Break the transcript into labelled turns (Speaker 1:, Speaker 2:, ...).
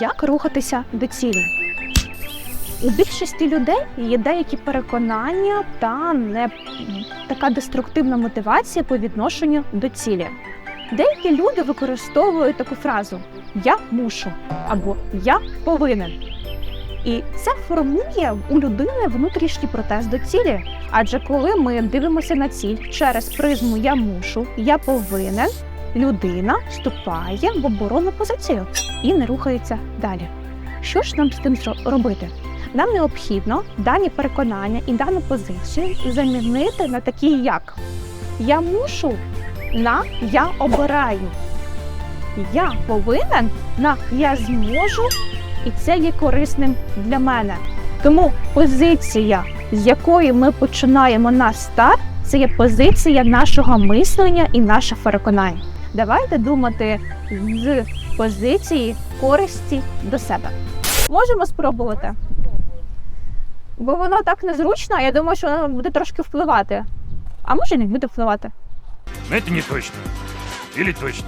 Speaker 1: Як рухатися до цілі? У більшості людей є деякі переконання та не така деструктивна мотивація по відношенню до цілі. Деякі люди використовують таку фразу Я мушу або Я повинен. І це формує у людини внутрішній протест до цілі. Адже коли ми дивимося на ціль через призму Я мушу, я повинен, людина вступає в оборонну позицію і не рухається далі. Що ж нам з тим робити? Нам необхідно дані переконання і дану позицію замінити на такі, як я мушу на я обираю. Я повинен на я зможу, і це є корисним для мене. Тому позиція, з якої ми починаємо наш старт, це є позиція нашого мислення і наших переконань. Давайте думати з позиції користі до себе. Можемо спробувати. Бо воно так незручно, я думаю, що воно буде трошки впливати. А може не буде впливати.
Speaker 2: Это не точно. Или точно.